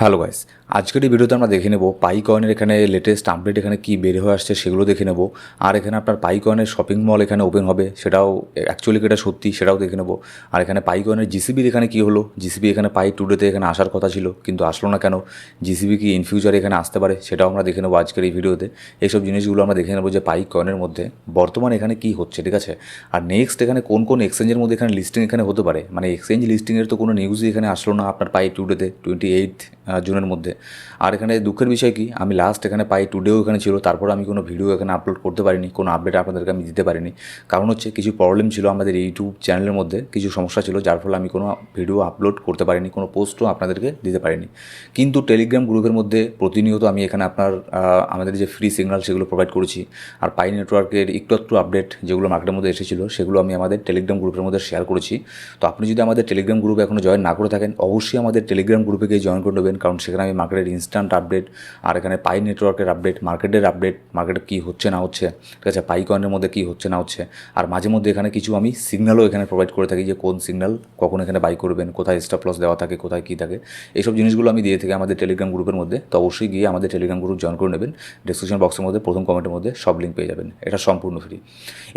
Hello guys, আজকের এই ভিডিওতে আমরা দেখে নেব পাই কয়েনের এখানে লেটেস্ট আপডেট এখানে কী বের হয়ে আসছে সেগুলো দেখে নেব। আর এখানে আপনার পাই কয়েনের শপিং মল এখানে ওপেন হবে, সেটাও অ্যাকচুয়ালি এটা সত্যি সেটাও দেখে নেব। আর এখানে পাই কয়েনের জিসিবির এখানে কী হলো জিসিবি এখানে পাই টুডেতে এখানে আসার কথা ছিল, কিন্তু আসলো না কেন? জিসিবি কি ইন ফিউচারে এখানে আসতে পারে সেটাও আমরা দেখে নেব আজকের এই ভিডিওতে। এইসব জিনিসগুলো আমরা দেখে নেব যে পাই কয়েনের মধ্যে বর্তমানে এখানে কী হচ্ছে, ঠিক আছে? আর নেক্সট এখানে কোন কোন এক্সচেঞ্জের মধ্যে এখানে লিস্টিং এখানে হতে পারে? মানে এক্সচেঞ্জ লিস্টিংয়ের তো কোনো নিউজই এখানে আসলো না আপনার পাই টুডেতে টোয়েন্টি এইট জুনের মধ্যে। আর এখানে দুঃখের বিষয় কি? আমি লাস্ট এখানে পাই টুডেও এখানে ছিল, তারপর আমি কোনো ভিডিও এখানে আপলোড করতে পারিনি, কোনো আপডেট আপনাদেরকে আমি দিতে পারিনি। কারণ হচ্ছে কিছু প্রবলেম ছিল আমাদের ইউটিউব চ্যানেলের মধ্যে, কিছু সমস্যা ছিল, যার ফলে আমি কোনো ভিডিও আপলোড করতে পারিনি, কোনো পোস্টও আপনাদেরকে দিতে পারিনি। কিন্তু টেলিগ্রাম গ্রুপের মধ্যে প্রতিনিয়ত আমি এখানে আপনার আমাদের যে ফ্রি সিগন্যাল সেগুলো প্রোভাইড করেছি। আর পাই নেটওয়ার্কের একটু একটু আপডেট যেগুলো মার্কেটের মধ্যে এসেছিল, সেগুলো আমি আমাদের টেলিগ্রাম গ্রুপের মধ্যে শেয়ার করেছি। তো আপনি যদি আমাদের টেলিগ্রাম গ্রুপে এখনও জয়েন না করে থাকেন, অবশ্যই আমাদের টেলিগ্রাম গ্রুপে গিয়ে জয়েন করে নেবেন। কারণ সেখানে আমি মার্কেটের ইনস্ট্যান্ট আপডেট আর এখানে পাই নেটওয়ার্কের আপডেট মার্কেটের আপডেট মার্কেটে কী হচ্ছে না হচ্ছে, ঠিক আছে? পাই কয়েনের মধ্যে কী হচ্ছে না হচ্ছে। আর মাঝে মধ্যে এখানে কিছু আমি সিগন্যালও এখানে প্রোভাইড করে থাকি যে কোন সিগন্যাল কখন এখানে বাই করবেন, কোথায় স্টপ লস দেওয়া থাকে, কোথায় কী থাকে। এইসব জিনিসগুলো আমি দিয়ে থাকি আমাদের টেলিগ্রাম গ্রুপের মধ্যে। তো অবশ্যই গিয়ে আমাদের টেলিগ্রাম গ্রুপ জয়েন করে নেবেন। ডিসক্রিপশন বক্সের মধ্যে, প্রথম কমেন্টের মধ্যে সব লিঙ্ক পেয়ে যাবেন। এটা সম্পূর্ণ ফ্রি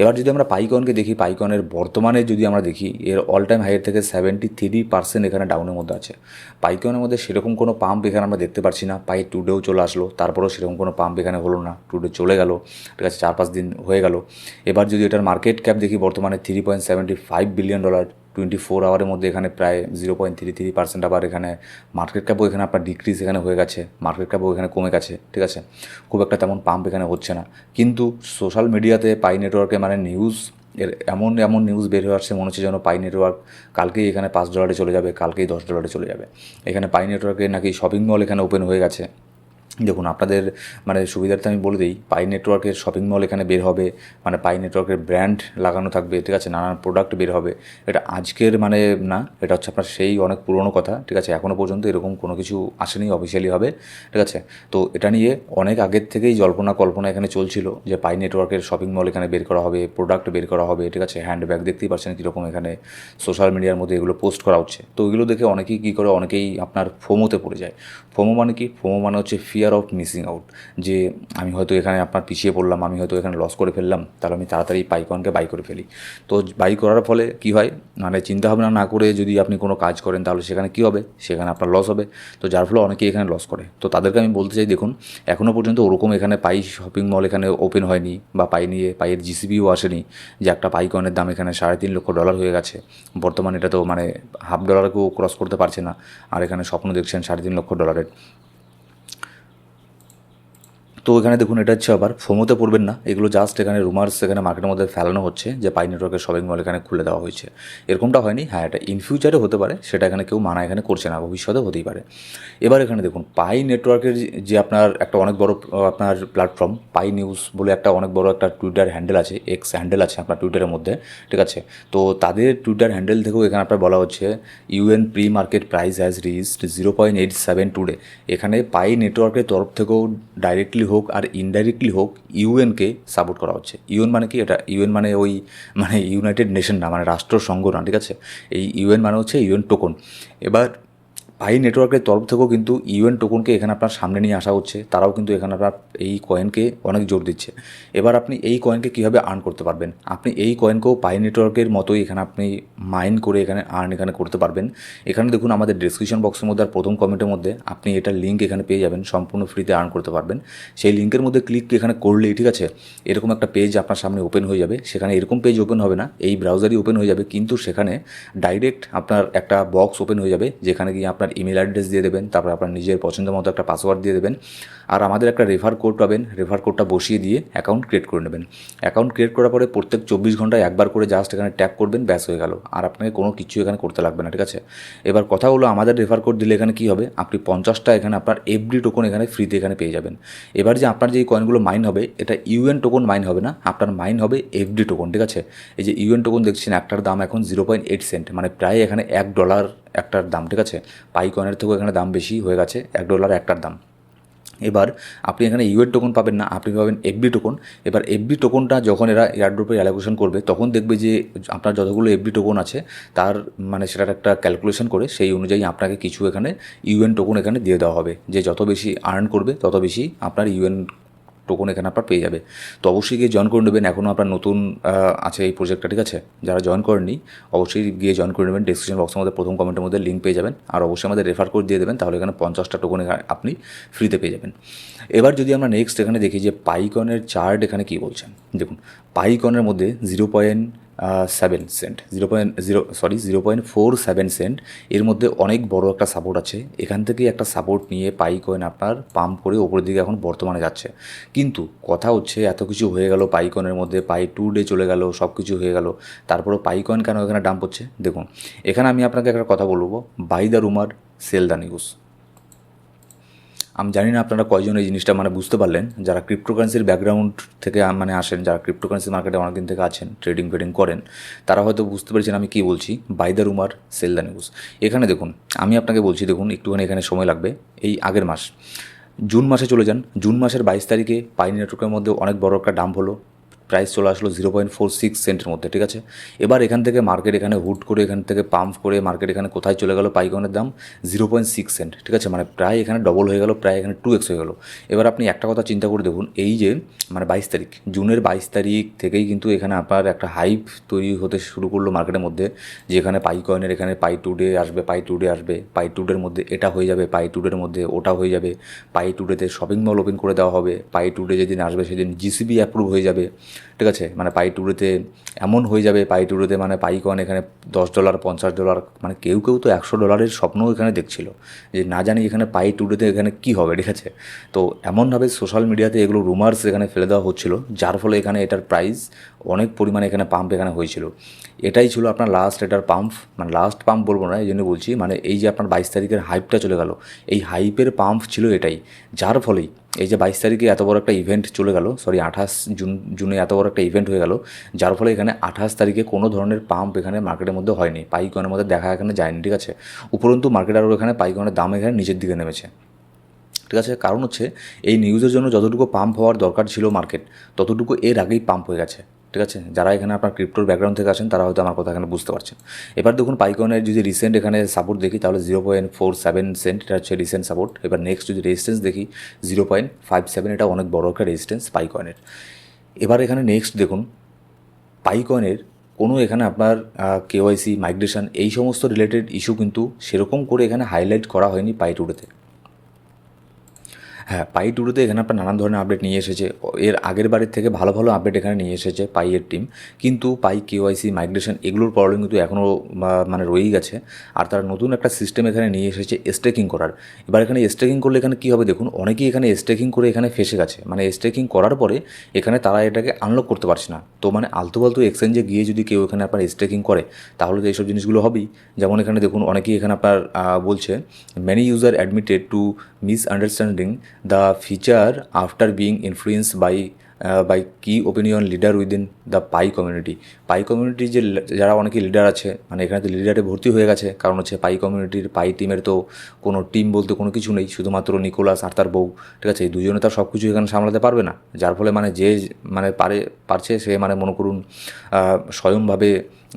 এবার যদি আমরা পাইকনকে দেখি পাইকনের বর্তমানে যদি আমরা দেখি, এর অল টাইম হাইয়ের থেকে সেভেন্টি থ্রি পার্সেন্ট এখানে ডাউনের মধ্যে আছে। পাইকনের মধ্যে সেরকম কোনো পাম্প এখানে আমরা দেখতে পারছি না। পাই টুডেও চলে আসলো, তারপরেও সেরকম কোনো পাম্প এখানে হলো না। টুডে চলে গেল, ঠিক আছে, চার পাঁচ দিন হয়ে গেল। এবার যদি এটার মার্কেট ক্যাপ দেখি বর্তমানে three point seventy five billion dollar twenty four আওয়ারের মধ্যে এখানে প্রায় zero point three three percent আবার এখানে মার্কেট ক্যাপও এখানে আপনার ডিক্রিজ এখানে হয়ে গেছে মার্কেট ক্যাপও এখানে কমে গেছে, ঠিক আছে। খুব একটা তেমন পাম্প এখানে হচ্ছে না। কিন্তু সোশ্যাল মিডিয়াতে পাই নেটওয়ার্কে মানে নিউজ এর এমন এমন নিউজ বের হয়ে আসছে, মনে হচ্ছে যেন পাই নেটওয়ার্ক কালকেই এখানে পাঁচ ডলারে চলে যাবে, কালকেই দশ ডলারে চলে যাবে। এখানে পাই নেটওয়ার্কের নাকি শপিং মল এখানে ওপেন হয়ে গেছে। দেখুন, আপনাদের মানে সুবিধার্থে আমি বলে দিই, পাই নেটওয়ার্কের শপিং মল এখানে বের হবে মানে পাই নেটওয়ার্কের ব্র্যান্ড লাগানো থাকবে, ঠিক আছে, নানান প্রোডাক্ট বের হবে। এটা আজকের মানে না, এটা হচ্ছে আপনার সেই অনেক পুরনো কথা, ঠিক আছে এখনও পর্যন্ত এরকম কোনো কিছু আসেনি অফিসিয়ালি হবে, ঠিক আছে। তো এটা নিয়ে অনেক আগের থেকেই জল্পনা কল্পনা এখানে চলছিল যে পাই নেটওয়ার্কের শপিং মল এখানে বের করা হবে, প্রোডাক্ট বের করা হবে, ঠিক আছে, হ্যান্ডব্যাগ দেখতেই পাচ্ছেন কীরকম এখানে সোশ্যাল মিডিয়ার মধ্যে এগুলো পোস্ট করা হচ্ছে। তো ওইগুলো দেখে অনেকেই কী করে, অনেকেই আপনার ফোমোতে পড়ে যায়। ফোমো মানে কি? ফোমো মানে হচ্ছে ফিয়ার অফ মিসিং আউট যে আমি হয়তো এখানে আপনার পিছিয়ে পড়লাম, আমি হয়তো এখানে লস করে ফেললাম, তাহলে আমি তাড়াতাড়ি পাইকনকে বাই করে ফেলি। তো বাই করার ফলে কি হয়? মানে চিন্তাভাবনা না করে যদি আপনি কোনো কাজ করেন, তাহলে সেখানে কী হবে? সেখানে আপনার লস হবে। তো যার ফলে অনেকেই এখানে লস করে। তো তাদেরকে আমি বলতে চাই, দেখুন এখনও পর্যন্ত ওরকম এখানে পাই শপিং মল এখানে ওপেন হয়নি বা পাই নিয়ে পাইয়ের জিসিবিও আসেনি, যে একটা পাইকনের দাম এখানে সাড়ে তিন লক্ষ ডলার হয়ে গেছে। বর্তমানে এটা তো মানে হাফ ডলারকেও ক্রস করতে পারছে না, আর এখানে স্বপ্ন দেখছেন সাড়ে তিন লক্ষ ডলারের তো এখানে দেখুন, এটা হচ্ছে আবার ফোমোতে পড়বেন না। এগুলো জাস্ট এখানে রুমার্স এখানে মার্কেটের মধ্যে ফেলানো হচ্ছে যে পাই নেটওয়ার্কের শপিং মল এখানে খুলে দেওয়া হয়েছে। এরকমটা হয়নি। হ্যাঁ এটা ইন ফিউচারে হতে পারে। সেটা এখানে কেউ মানা এখানে করছে না। ভবিষ্যতে হতেই পারে। এবার এখানে দেখুন পাই নেটওয়ার্কের যে আপনার একটা অনেক বড় আপনার প্ল্যাটফর্ম পাই নিউজ বলে একটা অনেক বড় একটা টুইটার হ্যান্ডেল আছে এক্স হ্যান্ডেল আছে আপনার টুইটারের মধ্যে, ঠিক আছে? তো তাদের টুইটার হ্যান্ডেল থেকেও এখানে আপনার বলা হচ্ছে UN pre market price has reached zero point eight seven today এখানে পাই নেটওয়ার্কের তরফ থেকেও ডাইরেক্টলি হোক আর ইনডাইরেক্টলি হোক ইউএনকে সাপোর্ট করা হচ্ছে। ইউএন মানে কি? এটা ইউএন মানে ওই মানে ইউনাইটেড নেশন না মানে রাষ্ট্রসংঘ না, ঠিক আছে? এই ইউএন মানে হচ্ছে ইউএন টোকন এবার পাই নেটওয়ার্কের তরফ থেকেও কিন্তু ইউএন টোকনকে এখানে আপনার সামনে নিয়ে আসা হচ্ছে। তারাও কিন্তু এখানে আপনার এই কয়েনকে অনেক জোর দিচ্ছে। এবার আপনি এই কয়েনকে কীভাবে আর্ন করতে পারবেন? আপনি এই কয়েনকেও পাই নেটওয়ার্কের মতোই এখানে আপনি মাইন করে এখানে আর্ন এখানে করতে পারবেন। এখানে দেখুন আমাদের ডিসক্রিপশন বক্সের মধ্যে আর প্রথম কমেন্টের মধ্যে আপনি এটার লিঙ্ক এখানে পেয়ে যাবেন, সম্পূর্ণ ফ্রিতে আর্ন করতে পারবেন। সেই লিঙ্কের মধ্যে ক্লিক এখানে করলেই, ঠিক আছে? এরকম একটা পেজ আপনার সামনে ওপেন হয়ে যাবে। সেখানে এরকম পেজ ওপেন হবে না, এই ব্রাউজারই ওপেন হয়ে যাবে। কিন্তু সেখানে ডাইরেক্ট আপনার একটা বক্স ওপেন হয়ে যাবে, যেখানে গিয়ে আপনার ইমেল অ্যাড্রেস দিয়ে দেবেন, তারপর আপনার নিজের পছন্দ মতো একটা পাসওয়ার্ড দিয়ে দেবেন, আর আমাদের একটা রেফার কোড পাবেন রেফার কোডটা বসিয়ে দিয়ে অ্যাকাউন্ট ক্রিয়েট করে নেবেন। অ্যাকাউন্ট ক্রিয়েট করার পরে প্রত্যেক চব্বিশ ঘন্টায় একবার করে জাস্ট এখানে ট্যাপ করবেন, ব্যাস হয়ে গেল। আর আপনাকে কোনো কিছু এখানে করতে লাগবে না, ঠিক আছে? এবার কথা হলো আমাদের রেফার কোড দিলে এখানে কী হবে? আপনি পঞ্চাশটা এখানে আপনার এফডি টোকন এখানে ফ্রিতে এখানে পেয়ে যাবেন। এবার যে আপনার যে কয়েনগুলো মাইন হবে, এটা ইউএন টোকন মাইন হবে না, আপনার মাইন হবে এফডি টোকন ঠিক আছে? এই যে ইউএন টোকন দেখছেন, একটার দাম এখন জিরো পয়েন্ট এইট সেন্ট মানে প্রায় এখানে এক ডলার একটার দাম, ঠিক আছে? পাই কয়েনের থেকেও এখানে দাম বেশি হয়ে গেছে, এক ডলার একটার দাম। এবার আপনি এখানে ইউএর টোকন পাবেন না, আপনি পাবেন এফবি টোকন এবার এফবি টোকনটা যখন এরা এয়ারড্রপে অ্যালোকেশন করবে, তখন দেখবে যে আপনার যতগুলো এফবি টোকন আছে, তার মানে সেটার একটা ক্যালকুলেশন করে সেই অনুযায়ী আপনাকে কিছু এখানে ইউএন টোকন এখানে দিয়ে দেওয়া হবে। যে যত বেশি আর্ন করবে, তত বেশি আপনার ইউএন টোকন এখানে আপনার পেয়ে যাবে। তো অবশ্যই গিয়ে জয়েন করে নেবেন। এখনও আপনার নতুন আছে এই প্রজেক্টটা ঠিক আছে? যারা জয়েন করেননি, অবশ্যই গিয়ে জয়েন করে নেবেন। ডিসক্রিপশন বক্সের মধ্যে প্রথম কমেন্টের মধ্যে লিঙ্ক পেয়ে যাবেন। আর অবশ্যই আমাদের রেফার কোড দিয়ে দেবেন, তাহলে এখানে পঞ্চাশটা টোকন আপনি ফ্রিতে পেয়ে যাবেন। এবার যদি আমরা নেক্সট এখানে দেখি যে পাইকনের চার্ট এখানে কী বলছেন দেখুন পাইকনের মধ্যে zero point seven cent zero point zero sorry zero point four seven cent এর মধ্যে অনেক বড় একটা সাপোর্ট আছে। এখান থেকেই একটা সাপোর্ট নিয়ে পাই কয়েন আপনার পাম্প করে ওপরের দিকে এখন বর্তমানে যাচ্ছে। কিন্তু কথা হচ্ছে, এত কিছু হয়ে গেল পাই কয়েনের মধ্যে পাই টু ডে চলে গেল, সব কিছু হয়ে গেল। তারপরেও পাই কয়েন কেন এখানে ডাম্প হচ্ছে? দেখুন, এখানে আমি আপনাকে একটা কথা বলব। Buy the rumour sell the news আমি জানি না আপনারা কয়জন এই জিনিসটা মানে বুঝতে পারলেন। যারা ক্রিপ্টোকারেন্সির ব্যাকগ্রাউন্ড থেকে মানে আসেন, যারা ক্রিপ্টোকারেন্সি মার্কেটে অনেকদিন থেকে আছেন ট্রেডিং ফেডিং করেন, তারা হয়তো বুঝতে পেরেছেন আমি কী বলছি। Buy the rumour sell the news এখানে দেখুন, আমি আপনাকে বলছি দেখুন, একটুখানি এখানে সময় লাগবে। এই আগের মাস, জুন মাসে চলে যান। জুন মাসের বাইশ তারিখে পাই নেটওয়ার্কের মধ্যে অনেক বড় একটা ডাম্প হলো। প্রাইস চলে আসলো জিরো পয়েন্ট ফোর সিক্স সেন্টের মধ্যে, ঠিক আছে? এবার এখান থেকে মার্কেট এখানে হুট করে এখান থেকে পাম্প করে মার্কেট এখানে কোথায় চলে গেল পাইকনের দাম জিরো পয়েন্ট সিক্স সেন্ট ঠিক আছে? মানে প্রায় এখানে ডবল হয়ে গেল, প্রায় এখানে টু এক্স হয়ে গেলো। এবার আপনি একটা কথা চিন্তা করে দেখুন, এই যে মানে বাইশ তারিখ, জুনের বাইশ তারিখ থেকেই কিন্তু এখানে আপনার একটা হাইপ তৈরি হতে শুরু করল মার্কেটের মধ্যে যে এখানে পাই কয়েনের এখানে পাই টু ডে আসবে পাই টু ডে আসবে পাই টু ডের মধ্যে এটা হয়ে যাবে পাই টু ডের মধ্যে ওটা হয়ে যাবে পাই টু ডেতে শপিং মল ওপেন করে দেওয়া হবে পাই টু ডে যেদিন আসবে সেদিন জিসিবি অ্যাপ্রুভ হয়ে যাবে ঠিক আছে মানে পাই টুডেতে এমন হয়ে যাবে, পাই টুডেতে মানে পাই কয়েন এখানে দশ ডলার পঞ্চাশ ডলার মানে কেউ কেউ তো একশো ডলারের স্বপ্নও এখানে দেখছিল যে না জানি এখানে পাই টুডেতে এখানে কী হবে, ঠিক আছে। তো এমনভাবে সোশ্যাল মিডিয়াতে এগুলো রুমার্স এখানে ফেলে দেওয়া হচ্ছিল, যার ফলে এখানে এটার প্রাইস অনেক পরিমাণে এখানে পাম্প এখানে হয়েছিল। এটাই ছিল আপনার লাস্ট এটার পাম্প মানে লাস্ট পাম্প বলব না, এই জন্য বলছি মানে এই যে আপনার বাইশ তারিখের হাইপটা চলে গেল, এই হাইপের পাম্প ছিল এটাই, যার ফলেই এই যে বাইশ তারিখে এত বড় একটা ইভেন্ট চলে গেল সরি আঠাশ জুন, জুনে এত বড় একটা ইভেন্ট হয়ে গেল, যার ফলে এখানে আঠাশ তারিখে কোনো ধরনের পাম্প এখানে মার্কেটের মধ্যে হয়নি পাইকনের মধ্যে দেখা এখানে যায়নি, ঠিক আছে? উপরন্তু মার্কেট আরও এখানে পাইকনের দাম এখানে নিচের দিকে নেমেছে। ঠিক আছে, কারণ হচ্ছে এই নিউজের জন্য যতটুকু পাম্প হওয়ার দরকার ছিল মার্কেট ততটুকু এর আগেই পাম্প হয়ে গেছে। ঠিক আছে? যারা এখানে আপনার ক্রিপ্টোর ব্যাকগ্রাউন্ড থেকে আসেন, তারা হয়তো আমার কথা এখানে বুঝতে পারছেন। এবার দেখুন পাইকনের যদি রিসেন্ট এখানে সাপোর্ট দেখি, তাহলে zero point four seven cent এটা হচ্ছে রিসেন্ট সাপোর্ট এবার নেক্সট যদি রেজিস্ট্যান্স দেখি জিরো পয়েন্ট ফাইভ সেভেন এটা অনেক বড় একটা রেজিস্ট্যান্স পাইকনের এবার এখানে নেক্সট দেখুন পাইকনের কোনো এখানে আপনার কেওয়াইসি মাইগ্রেশন এই সমস্ত রিলেটেড ইস্যু কিন্তু সেরকম করে এখানে হাইলাইট করা হয়নি পাই টুডেতে হ্যাঁ পাই টুডেতে এখানে আপনার নানান ধরনের আপডেট নিয়ে এসেছে। এর আগের বারের থেকে ভালো ভালো আপডেট এখানে নিয়ে এসেছে পাইয়ের টিম কিন্তু পাই কেওয়াইসি মাইগ্রেশন এগুলোর প্রবলেম কিন্তু এখনও মানে রয়েই গেছে। আর তারা নতুন একটা সিস্টেম এখানে নিয়ে এসেছে স্টেকিং করার। এবার এখানে স্টেকিং করলে এখানে কী হবে দেখুন, অনেকেই এখানে স্টেকিং করে এখানে ফেসে গেছে। মানে স্টেকিং করার পরে এখানে তারা এটাকে আনলক করতে পারছে না। তো মানে আলতু ফালতু এক্সচেঞ্জে গিয়ে যদি কেউ এখানে আপনার স্টেকিং করে, তাহলে তো এইসব জিনিসগুলো হবেই। যেমন এখানে দেখুন, অনেকেই এখানে আপনার বলছে many user admitted to miss understanding the feature after being influence by by key opinion leader within the Pi community পাই কমিউনিটির যে যারা অনেকে লিডার আছে মানে এখানে তো লিডারে ভর্তি হয়ে গেছে, কারণ হচ্ছে পাই কমিউনিটির পাই টিমের তো কোনো টিম বলতে কোনো কিছু নেই, শুধুমাত্র নিকোলাস আর তার বউ, ঠিক আছে? এই দুজনে তার সব কিছু এখানে সামলাতে পারবে না। যার ফলে মানে যে মানে পারে, পারছে, সে মানে মনে করুন স্বয়ংভাবে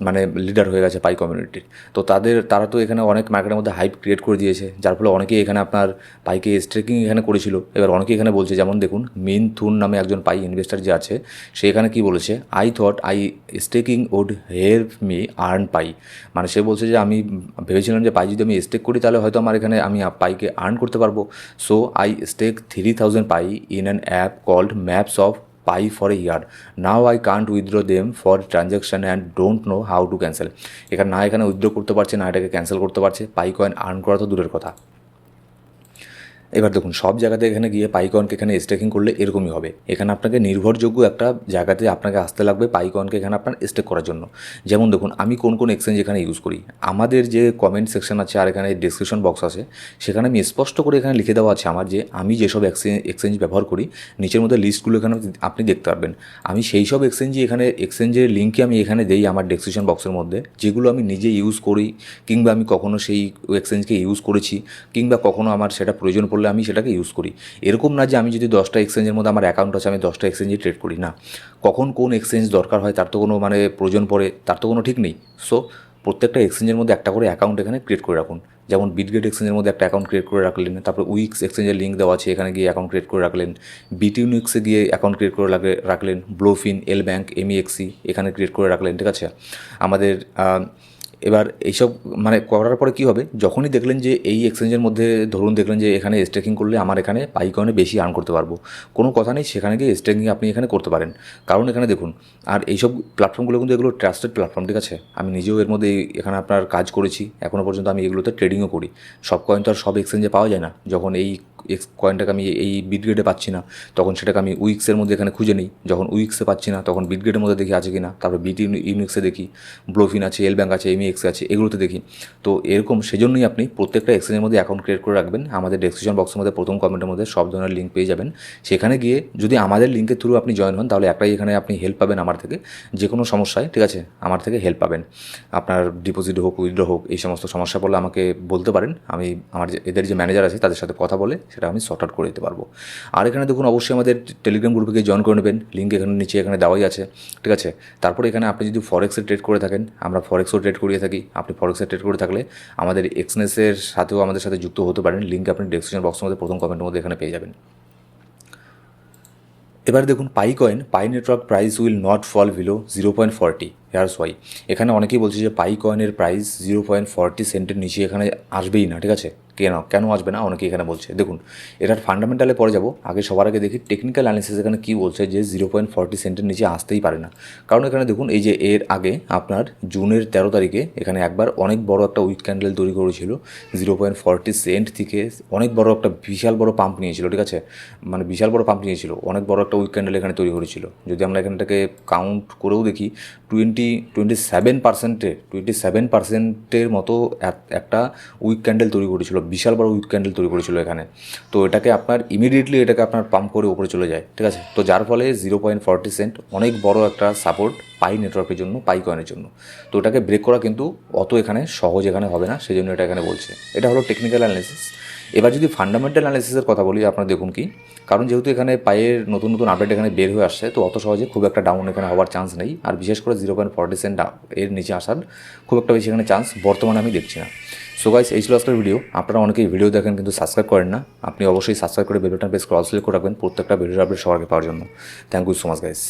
মানে লিডার হয়ে গেছে পাই কমিউনিটির তো তাদের, তারা তো এখানে অনেক মার্কেটের মধ্যে হাইপ ক্রিয়েট করে দিয়েছে, যার ফলে অনেকেই এখানে আপনার পাইকে স্ট্রেকিং এখানে করেছিল। এবার অনেকেই এখানে বলছে, যেমন দেখুন মিন থুন নামে একজন পাই ইনভেস্টার যে আছে, সে এখানে কী বলেছে? I thought I staking would help me earn Pi মানে সে বলছে যে, আমি ভেবেছিলাম যে পাই যদি আমি স্টেক করি, তাহলে হয়তো আমার এখানে আমি পাইকে আর্ন করতে পারব। So I stake three thousand Pi in an app called maps of Pi for a year now I can't withdraw them for transaction and don't know how to cancel এখানে না এখানে উইথড্র করতে পারছে, না এটাকে cancel করতে পারছে। পাই coin earn করা তো দূরের কথা। এবার দেখুন, সব জায়গাতে এখানে গিয়ে পাইকনকে এখানে স্টেকিং করলে এরকমই হবে। এখানে আপনাকে নির্ভরযোগ্য একটা জায়গাতে আপনাকে আসতে লাগবে পাইকনকে এখানে আপনার স্টেক করার জন্য। যেমন দেখুন, আমি কোন কোন এক্সচেঞ্জ এখানে ইউজ করি। আমাদের যে কমেন্ট সেকশন আছে আর এখানে ডিসক্রিপশন বক্স আছে, সেখানে আমি স্পষ্ট করে এখানে লিখে দেওয়া আছে আমার যে আমি যেসব এক্সচেঞ্জ এক্সচেঞ্জ ব্যবহার করি, নিচের মধ্যে লিস্টগুলো এখানে আপনি দেখতে পারবেন। আমি সেই সব এক্সচেঞ্জই এখানে এক্সচেঞ্জের লিঙ্কই আমি এখানে দেই আমার ডিসক্রিপশন বক্সের মধ্যে, যেগুলো আমি নিজে ইউজ করি, কিংবা আমি কখনো সেই এক্সচেঞ্জকে ইউজ করেছি, কিংবা কখনো আমার সেটা প্রয়োজন করলে আমি সেটাকে ইউজ করি। এরকম না যে আমি যদি দশটা এক্সচেঞ্জের মধ্যে আমার অ্যাকাউন্ট আছে, আমি দশটা এক্সচেঞ্জে ট্রেড করি, না। কখন কোন এক্সচেঞ্জ দরকার হয় তার তো কোনো মানে প্রয়োজন পড়ে, তার তো কোনো ঠিক নেই। সো প্রত্যেকটা এক্সচেঞ্জের মধ্যে একটা করে অ্যাকাউন্ট এখানে ক্রিয়েট করে রাখুন। যেমন বিটগেট এক্সচেঞ্জের মধ্যে একটা অ্যাকাউন্ট ক্রিয়েট করে রাখলেন, তারপর উইক্স এক্সচেঞ্জের লিঙ্ক দেওয়া আছে, এখানে গিয়ে অ্যাকাউন্ট ক্রিয়েট করে রাখলেন। বিটি ইউনিক্সে গিয়ে অ্যাকাউন্ট ক্রিয়েট করে রাখলে, রাখলেন। ব্লোফিন এল ব্যাঙ্ক এমইএক্সি এখানে ক্রিয়েট করে রাখলেন, ঠিক আছে? আমাদের এবার এইসব মানে করার পরে কী হবে? যখনই দেখলেন যে এই এক্সচেঞ্জের মধ্যে ধরুন দেখলেন যে এখানে স্টেকিং করলে আমার এখানে পাই পাইকনে বেশি আর্ন করতে পারব। কোনো কথা নেই, সেখানে গিয়ে স্টেকিং আপনি এখানে করতে পারেন। কারণ এখানে দেখুন, আর এইসব প্ল্যাটফর্মগুলো কিন্তু এগুলো ট্রাস্টেড প্ল্যাটফর্ম ঠিক আছে? আমি নিজেও এর মধ্যে এখানে আপনার কাজ করেছি এখনও পর্যন্ত আমি এগুলোতে ট্রেডিংও করি। সব কয়েন তো আর সব এক্সচেঞ্জে পাওয়া যায় না। যখন এই এক্স কয়েনটাকে আমি এই বিটগ্রেডে পাচ্ছি না, তখন সেটাকে আমি উইক্সের মধ্যে এখানে খুঁজে নিই। যখন উইক্সে পাচ্ছি না, তখন বিটগ্রেডের মধ্যে দেখি আছে কি না তারপর বিটি ইউনিক্সে দেখি ব্লোফিন আছে এল ব্যাঙ্ক আছে এমইএক্স আছে, এগুলোতে দেখি। তো এরকম সেজন্যই আপনি প্রত্যেকটা এক্সচেঞ্জের মধ্যে অ্যাকাউন্ট ক্রিয়েট করে রাখবেন। আমাদের ডেসক্রিপশন বক্সের মধ্যে প্রথম কমেন্টের মধ্যে সব ধরনের লিঙ্ক পেয়ে যাবেন। সেখানে গিয়ে যদি আমাদের লিঙ্কের থ্রু আপনি জয়েন হন, তাহলে একটাই এখানে আপনি হেল্প পাবেন আমার থেকে। যে কোনো সমস্যায়, ঠিক আছে? আমার থেকে হেল্প পাবেন। আপনার ডিপোজিট হোক উইথড্র হোক, এই সমস্ত সমস্যা বললে আমাকে বলতে পারেন। আমি, আমার এদের যে ম্যানেজার আছে, তাদের সাথে কথা বলে সেটা আমি সর্ট আউট করে দিতে পারব। আর এখানে দেখুন, অবশ্যই আমাদের টেলিগ্রাম গ্রুপে জয়েন করে নেবেন। লিঙ্ক এখানে নিচে, এখানে দেওয়াই আছে। ঠিক আছে? তারপরে এখানে আপনি যদি ফরেক্সে ট্রেড করে থাকেন, আমরা ফরেক্সও ট্রেড করিয়ে থাকি। আপনি ফরেক্সে ট্রেড করে থাকলে আমাদের এক্সনেসের সাথেও আমাদের সাথে যুক্ত হতে পারেন। লিঙ্ক আপনি ডেসক্রিপশন বক্সের মধ্যে, প্রথম কমেন্টের মধ্যে এখানে পেয়ে যাবেন। এবার দেখুন Pi coin Pi network price will not fall below zero point forty here's why এখানে অনেকেই বলছে যে পাই কয়েনের প্রাইস জিরো পয়েন্ট ফর্টি সেন্টের নিচে এখানে আসবেই না, ঠিক আছে? কেন? কেন আসবে না? অনেকে এখানে বলছে। দেখুন, এটার ফান্ডামেন্টালে পরে যাব। আগে সবার আগে দেখি টেকনিক্যাল অ্যানালিসিস এখানে কী বলছে যে জিরো পয়েন্ট ফর্টি সেন্টের নিচে আসতেই পারে না। কারণ এখানে দেখুন, এই যে এর আগে আপনার জুনের তেরো তারিখে এখানে একবার অনেক বড় একটা উইক ক্যান্ডেল তৈরি করেছিল। জিরো পয়েন্ট ফর্টি সেন্ট থেকে অনেক বড় একটা বিশাল বড় পাম্প নিয়েছিল, ঠিক আছে? মানে বিশাল বড় পাম্প নিয়েছিল। অনেক বড় একটা উইক ক্যান্ডেল এখানে তৈরি করেছিল। যদি আমরা এখানটাকে কাউন্ট করেও দেখি টোয়েন্টি টোয়েন্টি টোয়েন্টি সেভেন পার্সেন্টের টোয়েন্টি সেভেন পার্সেন্টের মতো এক- একটা উইক ক্যান্ডেল তৈরি করেছিল, বিশাল বড় উইক ক্যান্ডেল তৈরি করেছিল এখানে। তো এটাকে আপনার ইমিডিয়েটলি এটাকে আপনার পাম্প করে উপরে চলে যায়, ঠিক আছে? তো যার ফলে জিরো পয়েন্ট ফর্টি সেন্ট অনেক বড় একটা সাপোর্ট পাই নেটওয়ার্কের জন্য, পাই কয়েনের জন্য। তো এটাকে ব্রেক করা কিন্তু অত এখানে সহজ এখানে হবে না সেই জন্য এটা এখানে বলছে। এটা হলো টেকনিক্যাল অ্যানালিসিস এবার যদি ফান্ডামেন্টাল অ্যানালিসিসের কথা বলি, আপনারা দেখুন কি, কারণ যেহেতু এখানে পায়ের নতুন নতুন আপডেট এখানে বের হয়ে আসছে, তো অত সহজে খুব একটা ডাউন এখানে হওয়ার চান্স নেই। আর বিশেষ করে জিরো পয়েন্ট ফর্টি সেন্ট এর নিচে আসার খুব একটা বেশি এখানে চান্স বর্তমানে আমি দেখছি না। সো গাইস এই ছিল আজকের ভিডিও আপনারা অনেকেই ভিডিও দেখেন কিন্তু সাবস্ক্রাইব করেন না। আপনি অবশ্যই সাবস্ক্রাইব করে বেলটা বেশ ক্রস করে রাখবেন, প্রত্যেকটা ভিডিও আপডেট আগে পাওয়ার জন্য। Thank you so much guys